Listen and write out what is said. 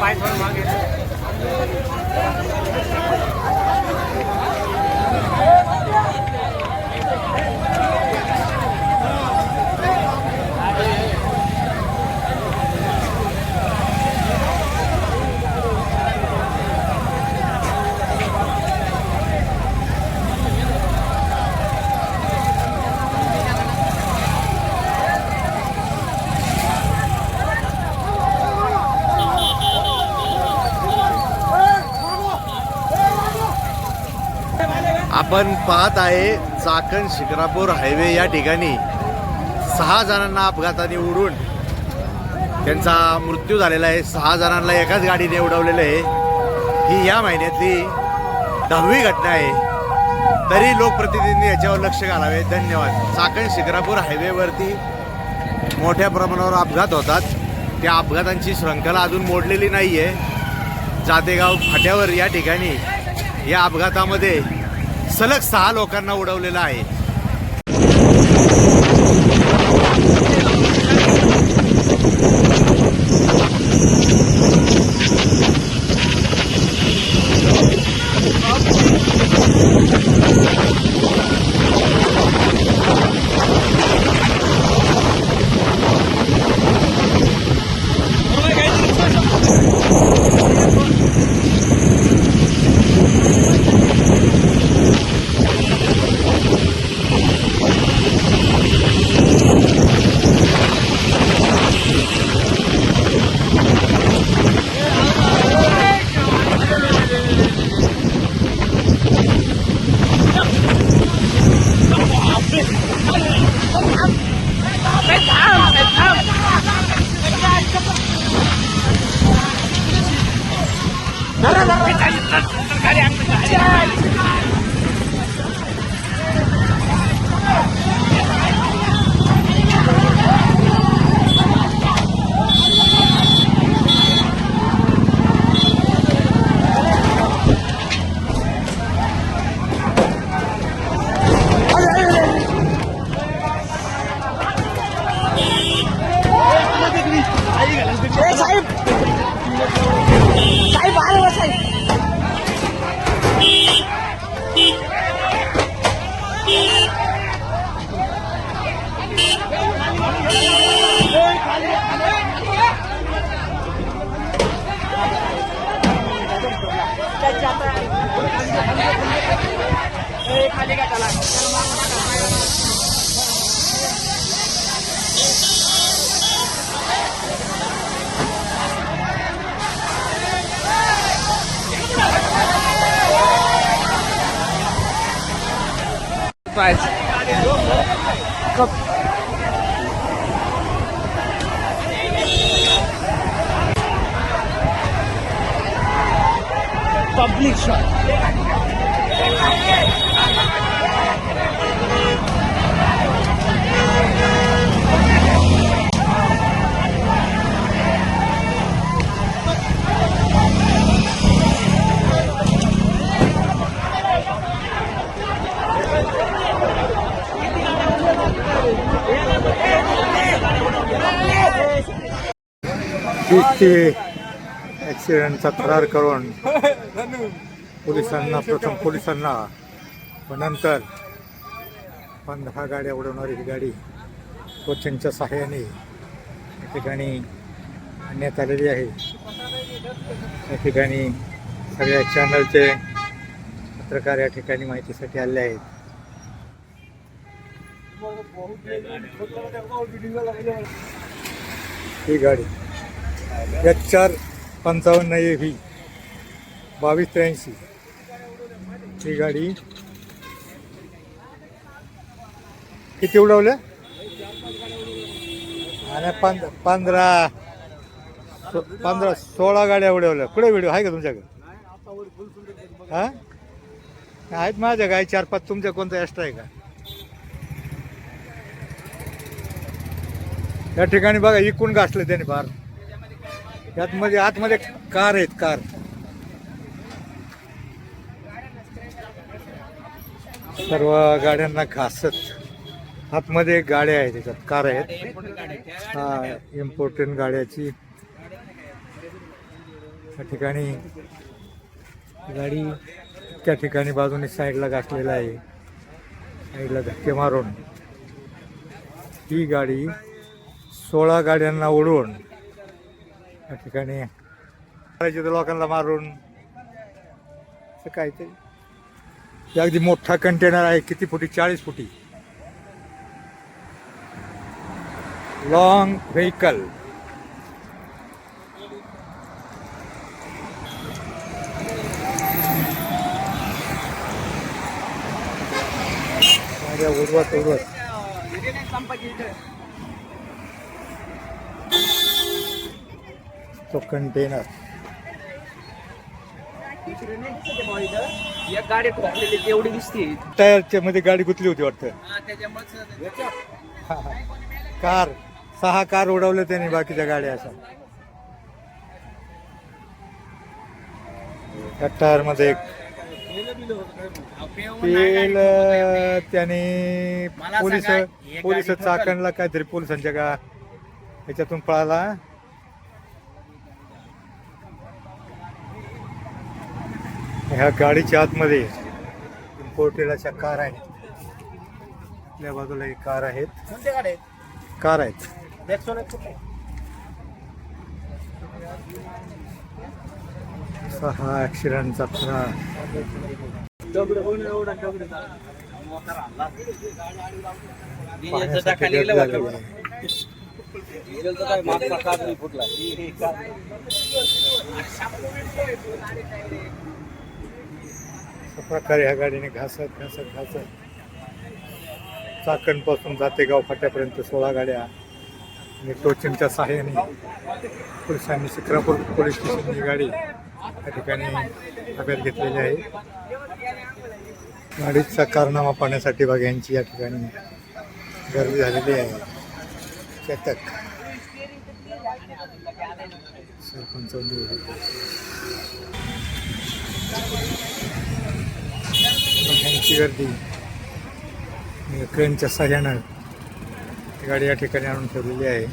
પાંચ વાર માંગે છે आपण पाहत आहे चाकण शिक्रापूर हायवे या ठिकाणी. सहा जणांना अपघाताने उडून त्यांचा मृत्यू झालेला आहे. सहा जणांना एकाच गाडीने उडवलेलं आहे. ही या महिन्यातली दहावी घटना आहे. तरी लोकप्रतिनिधींनी याच्यावर लक्ष घालावे. धन्यवाद. चाकण शिकरापूर हायवेवरती मोठ्या प्रमाणावर अपघात होतात. त्या अपघातांची श्रृंखला अजून मोडलेली नाही आहे जातेगाव फाट्यावर या ठिकाणी या अपघातामध्ये सलग सहा लोकांना उडवलेलं आहे. Коп. Паблик шот. ती ॲक्सिडेंटचा करार करून पोलिसांना प्रथम पोलिसांना व नंतर पंधरा गाड्या उडवणारी ही गाडी कोचिंगच्या सहाय्याने या ठिकाणी आणण्यात आलेली आहे. या ठिकाणी सगळ्या चॅनलचे पत्रकार या ठिकाणी माहितीसाठी आले आहेत. ही गाडी एच चार पंचावन्न ए व्ही बावीस त्र्याऐंशी. ही गाडी किती उडवल्या आणि पंध पंधरा सो- पंधरा सोळा गाड्या उडवल्या. कुठे व्हिडिओ? आहे का तुमच्याकडे? हां? आहेत माझ्या गाय चार पाच. तुमच्या कोणता एक्स्ट्रा आहे का? या ठिकाणी बघा इकून गाठले त्याने फार यात मध्ये आतमध्ये कार आहेत कार. सर्व गाड्यांना घासत आतमध्ये गाड्या आहेत त्याच्यात कार आहेत. हा इम्पॉर्टंट गाड्याची. त्या ठिकाणी गाडी त्या ठिकाणी बाजूने साईडला घातलेला आहे. साईडला धक्के मारून. ही गाडी सोळा गाड्यांना उडवून या ठिकाणी. करायचे तर लोकांना मारून. असं काहीतरी. अगदी मोठा कंटेनर आहे किती फुटी? चाळीस फुटी. लॉंग व्हेकल उडवत उडवत तो कंटेनर एक गाडी ठोकलेली तेवढी दिसते टायरच्या मध्ये गाडी गुतली होती वाटतं. कार सहा कार उडवल्या त्यांनी बाकीच्या गाड्या अशा. त्या टायरमध्ये एक तेल त्याने पोलीस पोलीस चाकणला काहीतरी पोलिसांच्या का ह्याच्यातून पळाला ह्या गाडीच्या आतमध्ये इम्पोर्टेड अशा कार आहेत. आपल्या बाजूला एक कार आहेत. कार आहेत. सहा ॲक्सिडेंटचा खरा. पाहण्यासाठी आहे. अशा प्रकारे ह्या गाडीने घासत घासत घासत चाकणपासून जातेगाव फाट्यापर्यंत सोळा गाड्या आणि टोचिंगच्या सहाय्याने पोलिसांनी शिक्रापूर पोलीस स्टेशनची गाडी या ठिकाणी ताब्यात घेतलेली आहे. गाडीचा कारनामा पाहण्यासाठी बघा यांची या ठिकाणी गर्दी झालेली आहे. चटक सरपंच ह्यांची गर्दी. क्रेनच्या सहाय्यानं गाडी या ठिकाणी आणून ठेवलेली आहे.